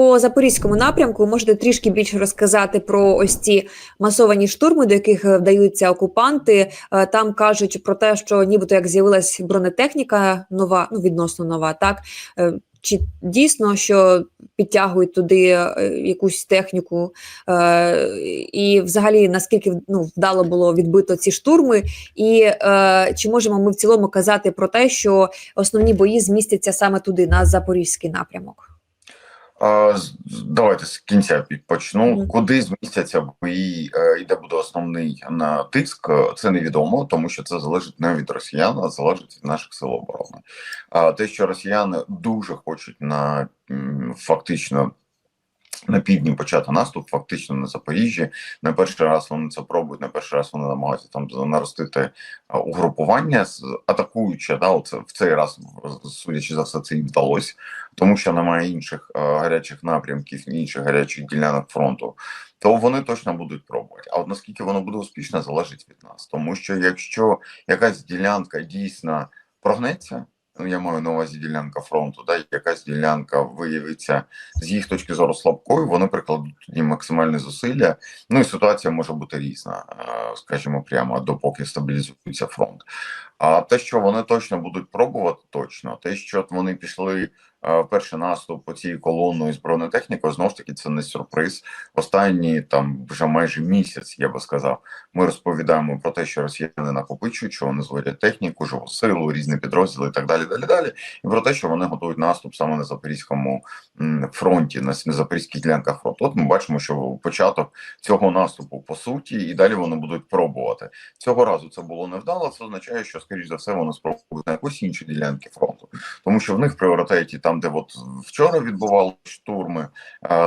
по запорізькому напрямку можете трішки більше розказати про ось ці масовані штурми, до яких е, вдаються окупанти. Е, Там кажуть про те, що нібито як з'явилась бронетехніка нова, ну відносно нова, так Е, чи дійсно що підтягують туди якусь техніку, і взагалі наскільки ну, вдало було відбито ці штурми, і чи можемо ми в цілому казати про те, що основні бої змістяться саме туди, на запорізький напрямок? Давайте з кінця почну. Куди змістяться бої е, і де буде основний на тиск, е, це невідомо, тому що це залежить не від росіян, а залежить від наших сил оборони. А те, що росіяни дуже хочуть на фактично. На півдні почати наступ, фактично на Запоріжжі. Не перший раз вони це пробують, не перший раз вони намагаються там наростити угрупування, атакуючи, да, оце, в цей раз, судячи за все, це їм вдалося тому що немає інших е, гарячих напрямків, інших гарячих ділянок фронту, то вони точно будуть пробувати. А от наскільки воно буде успішно, залежить від нас. Тому що якщо якась ділянка дійсно прогнеться, ну я маю на увазі ділянка фронту, да, якась ділянка виявиться з їх точки зору слабкою, вони прикладуть тоді максимальні зусилля. Ну і ситуація може бути різна, е, скажімо прямо, допоки стабілізується фронт. А те, що вони точно будуть пробувати, точно те, що вони пішли перший наступ по цій колоною з бронетехнікою, знову ж таки, це не сюрприз. Останні там вже майже місяць, я би сказав, ми розповідаємо про те, що росіяни накопичують, що вони зводять техніку, живу силу, різні підрозділи і так далі. Далі далі. І про те, що вони готують наступ саме на запорізькому фронті, на, запорізьких ділянках фронту. От ми бачимо, що початок цього наступу по суті, і далі вони будуть пробувати. Цього разу це було невдало. Це означає, що скоріш за все вони спробують на якось інші ділянки фронту, тому що в них пріоритеті там, де от вчора відбували штурми,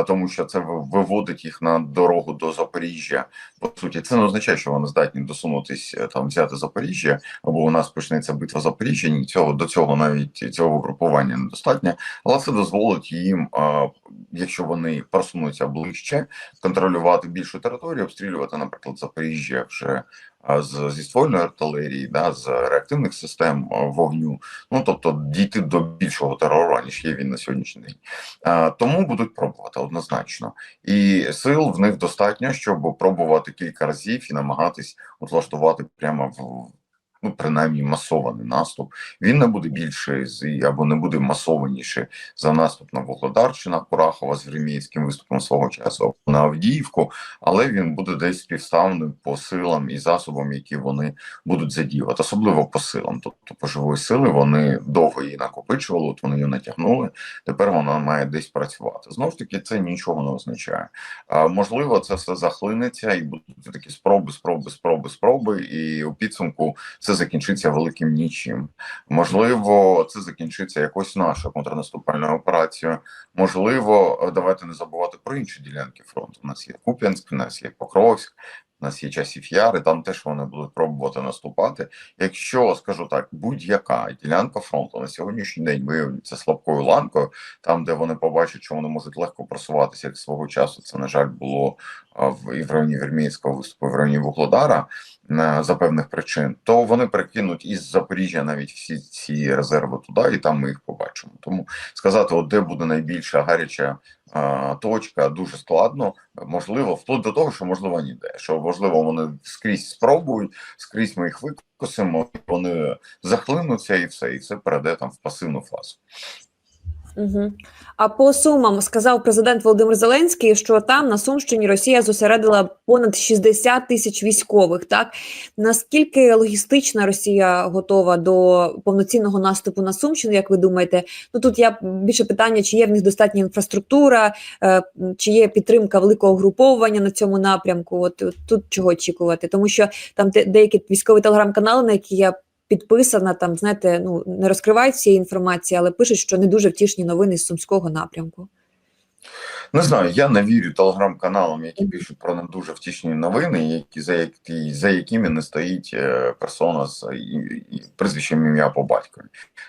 тому що це виводить їх на дорогу до Запоріжжя. По суті, це не означає, що вони здатні досунутись е, там, взяти Запоріжжя, або у нас почнеться битва Запоріжжя. Ні, цього до цього навіть цього групування недостатньо, але це дозволить їм, якщо вони просунуться ближче, контролювати більшу територію, обстрілювати, наприклад, Запоріжжя вже з зі ствольної артилерії, да, з реактивних систем вогню. Ну тобто дійти до більшого терору, ніж є він на сьогоднішній день. А, тому будуть пробувати однозначно, і сил в них достатньо, щоб пробувати кілька разів і намагатись влаштувати прямо в. Ну, принаймні масований наступ. Він не буде більше або не буде масованіше за наступ на Вугледар чи на Курахова з Вереміївським виступом свого часу на Авдіївку, але він буде десь співставним по силам і засобам, які вони будуть задіювати, особливо по силам. Тобто по живої сили вони довго її накопичували, от вони її натягнули. Тепер вона має десь працювати. Знову ж таки, це нічого не означає. А, можливо, це все захлинеться і будуть такі спроби, спроби, спроби, спроби, і у підсумку це закінчиться великим нічим. Можливо, це закінчиться якось наша контрнаступальна операція. Можливо, давайте не забувати про інші ділянки фронту. У нас є Куп'янськ, у нас є Покровськ. У нас є часів яри, там теж вони будуть пробувати наступати. Якщо скажу так, будь-яка ділянка фронту на сьогоднішній день виявиться слабкою ланкою, там де вони побачать, що вони можуть легко просуватися, як свого часу це на жаль було в і в районі Верміївського виступу, в районі Вугледара е, за певних причин, то вони перекинуть із Запоріжжя навіть всі ці резерви туди, і там ми їх побачимо. Тому сказати, от де буде найбільша гаряча а, точка, дуже складно. Можливо, вплоть до того, що можливо ніде. Що можливо, вони скрізь спробують, скрізь ми їх викосимо, вони захлинуться і все, і це перейде там в пасивну фазу. Угу. А по сумам сказав президент Володимир Зеленський, що там на Сумщині Росія зосередила понад 60 тисяч військових. Так наскільки логістична Росія готова до повноцінного наступу на Сумщину, як ви думаєте? Ну тут я більше питання, чи є в них достатня інфраструктура, е, чи є підтримка великого груповання на цьому напрямку? От, тут чого очікувати, тому що там де- деякі військові телеграм-канали, на які я підписана, там знаєте, ну не розкривають всієї інформації, але пишуть, що не дуже втішні новини з сумського напрямку. Не знаю, я не вірю телеграм-каналам, які пишуть про не дуже втішні новини, які за які за якими не стоїть е, персона з і, і прізвищем ім'я по батькові,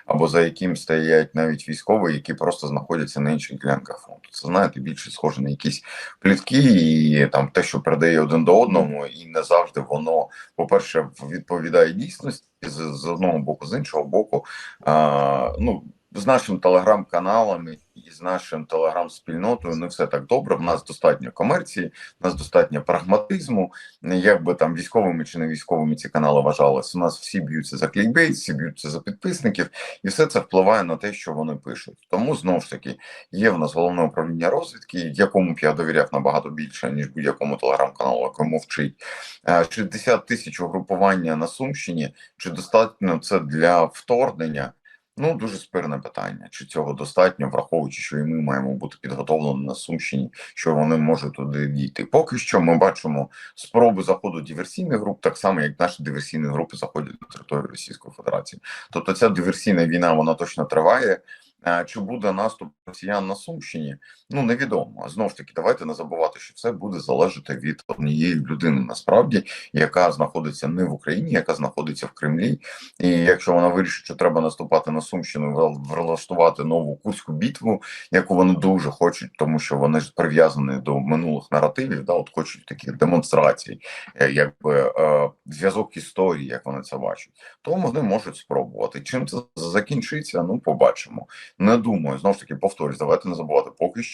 або за яким стоять навіть військові, які просто знаходяться на інших ділянках фронту. Це знаєте, більше схоже на якісь плітки і там те, що передає один до одному, і не завжди воно, по-перше, відповідає дійсності з, з одного боку, з іншого боку, а, ну з нашим телеграм-каналом і з нашим телеграм-спільнотою не все так добре. В нас достатньо комерції, в нас достатньо прагматизму. Як би там військовими чи не військовими ці канали вважалися, у нас всі б'ються за клікбейт, всі б'ються за підписників, і все це впливає на те, що вони пишуть. Тому знову ж таки є в нас головне управління розвідки, якому б я довіряв набагато більше ніж будь-якому телеграм-каналу, якому вчить. Е, 60 тисяч угрупування на Сумщині. Чи достатньо це для вторгнення? Ну, дуже спірне питання. Чи цього достатньо, враховуючи, що і ми маємо бути підготовлені на Сумщині, що вони можуть туди дійти. Поки що ми бачимо спроби заходу диверсійних груп, так само як наші диверсійні групи заходять на територію Російської Федерації. Тобто ця диверсійна війна вона точно триває. Е, Чи буде наступ росіян на Сумщині? Ну невідомо. Знову ж таки, давайте не забувати, що все буде залежати від однієї людини, насправді, яка знаходиться не в Україні, яка знаходиться в Кремлі. І якщо вона вирішить, що треба наступати на Сумщину, влаштувати нову курську битву, яку вони дуже хочуть, тому що вони ж прив'язані до минулих наративів, да, от хочуть таких демонстрацій, е, якби е, зв'язок історії, як вони це бачать, то вони можуть спробувати. Чим це закінчиться? Ну, побачимо. Не думаю, знову ж таки, повторюсь, давайте не забувати, поки що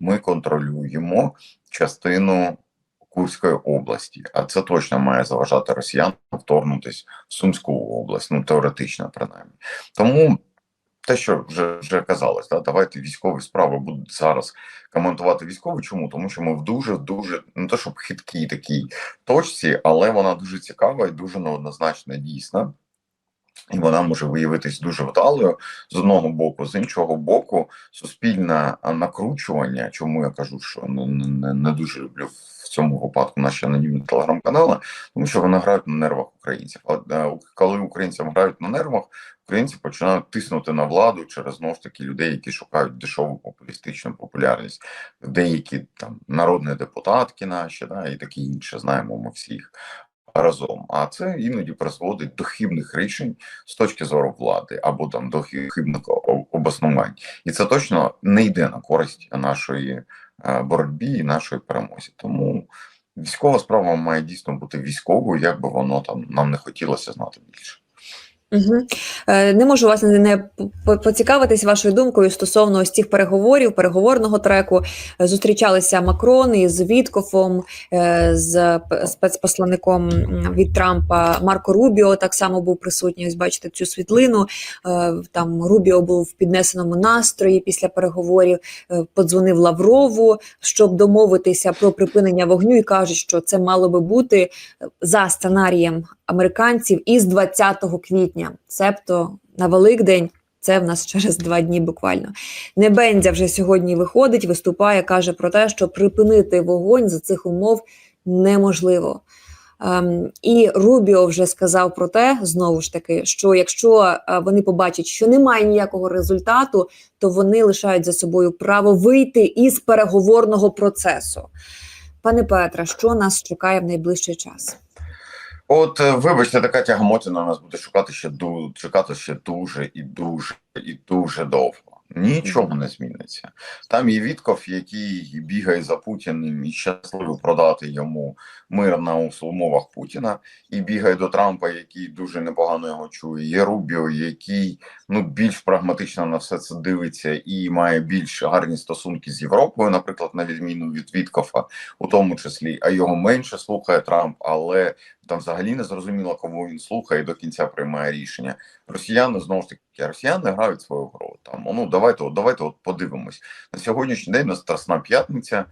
ми контролюємо частину Курської області, а це точно має заважати росіянам вторгнутись в Сумську область, ну теоретично, принаймні. Тому те, що вже вже казалось, да, давайте військові справи будуть зараз коментувати військові. Чому? Тому що ми в дуже дуже не то, щоб хиткій такій точці, але вона дуже цікава і дуже неоднозначна дійсна. І вона може виявитись дуже вдалою з одного боку, з іншого боку, суспільне накручування. Чому я кажу, що не, не, не дуже люблю в цьому випадку наші анонімні телеграм-канали, тому що вони грають на нервах українців. А е, коли українцям грають на нервах, українці починають тиснути на владу через знову ж таки людей, які шукають дешеву популістичну популярність, деякі там народні депутатки наші, да, і такі інше, знаємо ми всіх разом. А це іноді призводить до хибних рішень з точки зору влади або там до хибних обоснувань, і це точно не йде на користь нашої е, боротьбі і нашої перемозі. Тому військова справа має дійсно бути військовою, як би воно там нам не хотілося знати більше. Угу. Е, не можу вас не, поцікавитись вашою думкою стосовно ось цих переговорів, переговорного треку. Е, Зустрічалися Макрон із Віткофом, е, з спецпосланником від Трампа Марко Рубіо так само був присутній. Ось бачите цю світлину. Там Рубіо був в піднесеному настрої після переговорів. Подзвонив Лаврову, щоб домовитися про припинення вогню, і кажуть, що це мало би бути за сценарієм американців із 20 квітня, цебто на Великдень. Це в нас через два дні буквально. Небендзя вже сьогодні виходить, виступає, каже про те, що припинити вогонь за цих умов неможливо. Ем, і Рубіо вже сказав про те, знову ж таки, що якщо е, вони побачать, що немає ніякого результату, то вони лишають за собою право вийти із переговорного процесу. Пане Петре, що нас чекає в найближчий час? От, е, вибачте, така тягомотина нас буде шукати ще чекати ще дуже і дуже і дуже довго. Нічого не зміниться. Там є Вітков, який бігає за Путіним і щасливо продати йому мир на умовах Путіна, і бігає до Трампа, який дуже непогано його чує. Є Рубіо, який ну більш прагматично на все це дивиться і має більш гарні стосунки з Європою, наприклад, на відміну від Віткофа, у тому числі, а його менше слухає Трамп, але там взагалі не зрозуміло, кому він слухає і до кінця приймає рішення. Росіяни знову ж таки, росіяни грають свою гру. Там ну давайте, от давайте от подивимось на сьогоднішній день. на Страсна п'ятниця.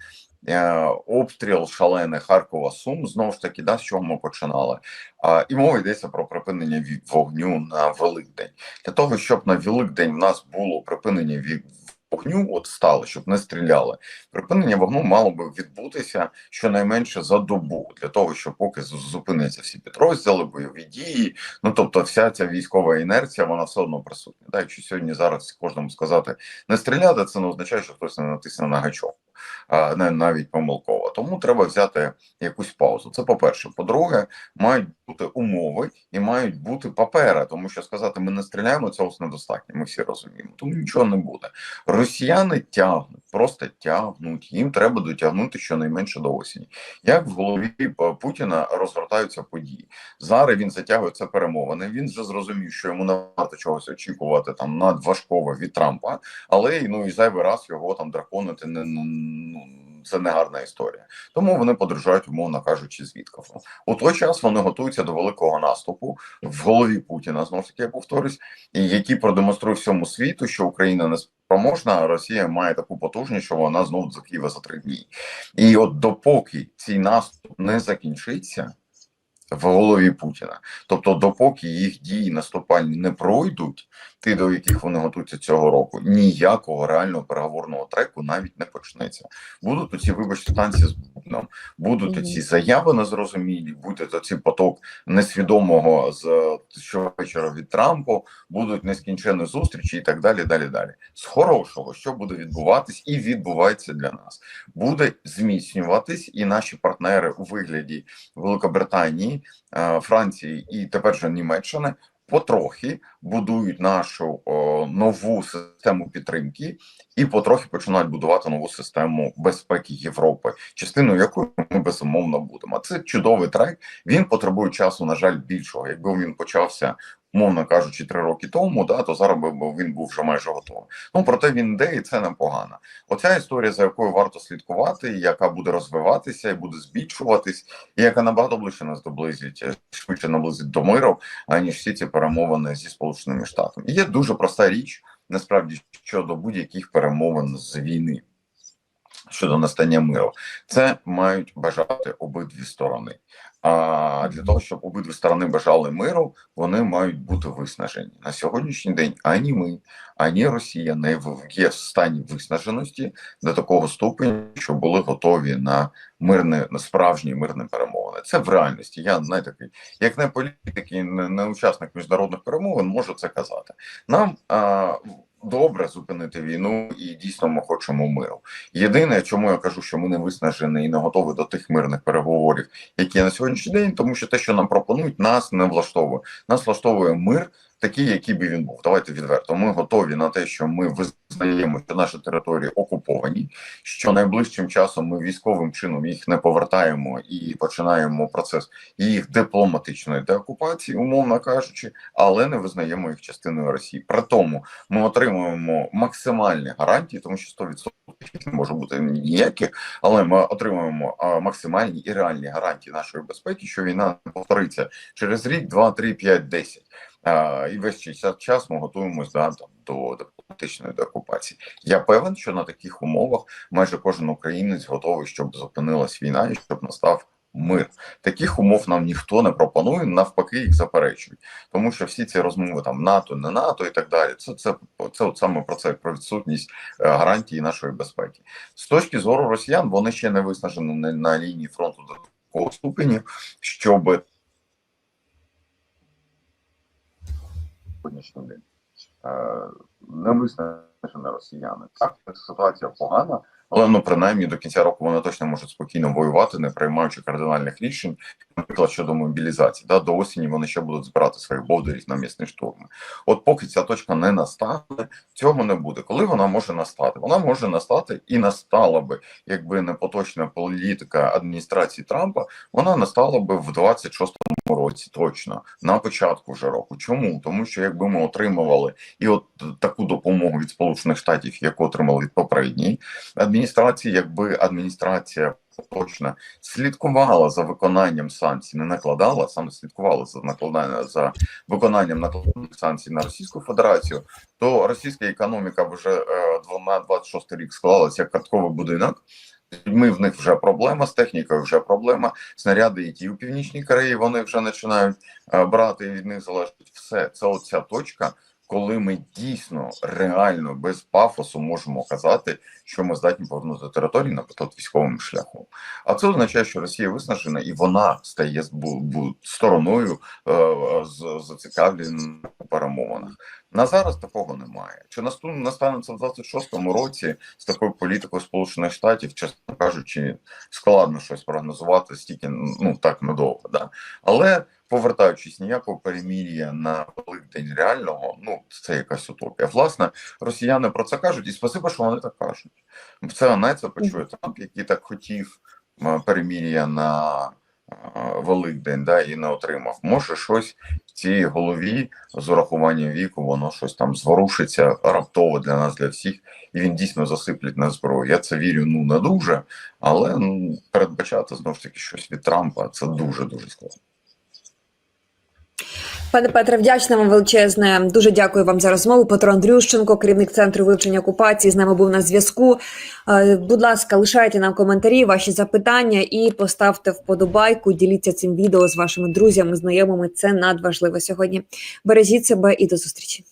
е, Обстріл шалений Харкова Сум знову ж таки, да, з чого ми починали. А, і мова йдеться про припинення вогню на Великдень. Для того, щоб на Великдень в нас було припинення від вогню, от стало, щоб не стріляли. Припинення вогню мало би відбутися щонайменше за добу, для того, щоб поки зупиняться всі підрозділи, бойові дії. Ну тобто, вся ця військова інерція, вона все одно присутня. Так, якщо сьогодні зараз кожному сказати не стріляти, це не означає, що хтось не натисне на гачок. Не навіть помилково. Тому треба взяти якусь паузу. Це по-перше. По-друге, мають бути умови і мають бути папери, тому що сказати ми не стріляємо цього недостатньо. Ми всі розуміємо. Тому нічого не буде. Росіяни тягнуть, просто тягнуть. Їм треба дотягнути щонайменше до осені. Як в голові е, Путіна розгортаються події? Зараз він затягує це перемовини. Він вже зрозумів, що йому не варто чогось очікувати там надважкого від Трампа, але ну і зайвий раз його там драконити не ну, це не гарна історія. Тому вони подорожують, умовно кажучи, з Віткофом. У той час вони готуються до великого наступу в голові Путіна. Знову ж таки, я повторюсь, який які продемонструють всьому світу, що Україна не спроможна, а Росія має таку потужність, що вона знову за Києва за три дні. І от допоки цей наступ не закінчиться. В голові Путіна, тобто, допоки їх дії наступальні не пройдуть, ти до яких вони готуються цього року, ніякого реального переговорного треку навіть не почнеться. Будуть оці вибачте танці з бубном, будуть Мгм. оці заяви незрозумілі, буде оці поток несвідомого з щовечора від Трампу, будуть нескінчені зустрічі і так далі. Далі далі. З хорошого, що буде відбуватись, і відбувається для нас, буде зміцнюватись, і наші партнери у вигляді Великобританії, е, Франції і тепер же Німеччини. Потрохи будують нашу о, нову систему підтримки і потрохи починають будувати нову систему безпеки Європи, частиною якої ми безумовно будемо. Це чудовий трек. Він потребує часу, на жаль, більшого. Якби він почався, мовно кажучи, три роки тому, да то зараз би він був вже майже готовий. Ну проте він йде, і це непогано. Оця історія, за якою варто слідкувати, яка буде розвиватися і буде збільшуватись, і яка набагато ближче нас доблизить, е, швидше наблизить до миру, аніж всі ці перемовини зі сполученими штатами. І є дуже проста річ насправді щодо будь-яких перемовин з війни. Щодо настання миру, це мають бажати обидві сторони. А для того, щоб обидві сторони бажали миру, вони мають бути виснажені на сьогоднішній день. Ані ми, ані Росія не є в стані виснаженості до такого ступеня, що були готові на мирне, на справжні мирні перемовини. Це в реальності. Я не такий, як не політик і не, не учасник міжнародних перемовин, можу це казати. Нам а, добре зупинити війну, і дійсно ми хочемо миру. Єдине, чому я кажу, що ми не виснажені і не готові до тих мирних переговорів, які на сьогоднішній день, тому що те, що нам пропонують, нас не влаштовує. Нас влаштовує мир. Такий, який би він був, давайте відверто. Ми готові на те, що ми визнаємо, що наші території окуповані, що найближчим часом ми військовим чином їх не повертаємо і починаємо процес їх дипломатичної деокупації, умовно кажучи, але не визнаємо їх частиною Росії. При тому ми отримуємо максимальні гарантії, тому що 100% їх не може бути ніяких, але ми отримуємо максимальні і реальні гарантії нашої безпеки, що війна не повториться через рік, два, три, п'ять, десять. І весь час ми готуємося да, до дипломатичної деокупації. Я певен, що на таких умовах майже кожен українець готовий, щоб зупинилась війна і щоб настав мир. Таких умов нам ніхто не пропонує, навпаки, їх заперечують. Тому що всі ці розмови там НАТО, не НАТО і так далі. Це це, це от саме про це про відсутність е, гарантії нашої безпеки. З точки зору росіян, вони ще не виснажені на, на лінії фронту до такого ступеню, щоб сьогоднішній день е, не виснажені росіяни. Так, ситуація погана, але ну принаймні до кінця року вони точно можуть спокійно воювати, не приймаючи кардинальних рішень, наприклад, щодо мобілізації. Да, до осені вони ще будуть збирати своїх бовдерів на місні штурми. От поки ця точка не настане, цього не буде. Коли вона може настати? Вона може настати і настала би, якби не поточна політика адміністрації Трампа, вона настала би в 26-му році, точно на початку вже року. Чому? Тому що якби ми отримували і от таку допомогу від Сполучених Штатів, яку отримали від попередньої адміністрації, якби адміністрація точно слідкувала за виконанням санкцій, не накладала, саме слідкувала за накладання за виконанням накладених санкцій на Російську Федерацію, то російська економіка вже е, на 26 рік склалася як картковий будинок. Людьми в них вже проблема, з технікою вже проблема. Снаряди, які у північній Кореї вони вже починають е, брати від них залежить все. Це оця точка, коли ми дійсно реально без пафосу можемо казати, що ми здатні повернути території, наприклад, військовим шляхом. А це означає, що Росія виснажена і вона стає стороною е, е, зацікавлена у перемовинах. На зараз такого немає. Чи насту- настане це в 26-му році з такою політикою Сполучених Штатів, чесно кажучи, складно щось прогнозувати стільки ну так надовго. Да? Але повертаючись ніякого перемір'я на Великдень реального, ну це якась утопія. Власне, росіяни про це кажуть, і спасибо, що вони так кажуть. Це не це почує Трамп, який так хотів перемір'я на Великдень, да, і не отримав. Може, щось в цій голові з урахуванням віку, воно щось там зворушиться раптово для нас, для всіх, і він дійсно засиплять на зброю. Я це вірю, ну не дуже, але ну, передбачати знову ж таки щось від Трампа це дуже дуже складно. Пане Петре, вдячна вам величезне. Дуже дякую вам за розмову. Петро Андрющенко, керівник центру вивчення окупації, з нами був на зв'язку. Е, Будь ласка, лишайте нам коментарі, ваші запитання і поставте вподобайку. Діліться цим відео з вашими друзями, знайомими. Це надважливо сьогодні. Бережіть себе і до зустрічі.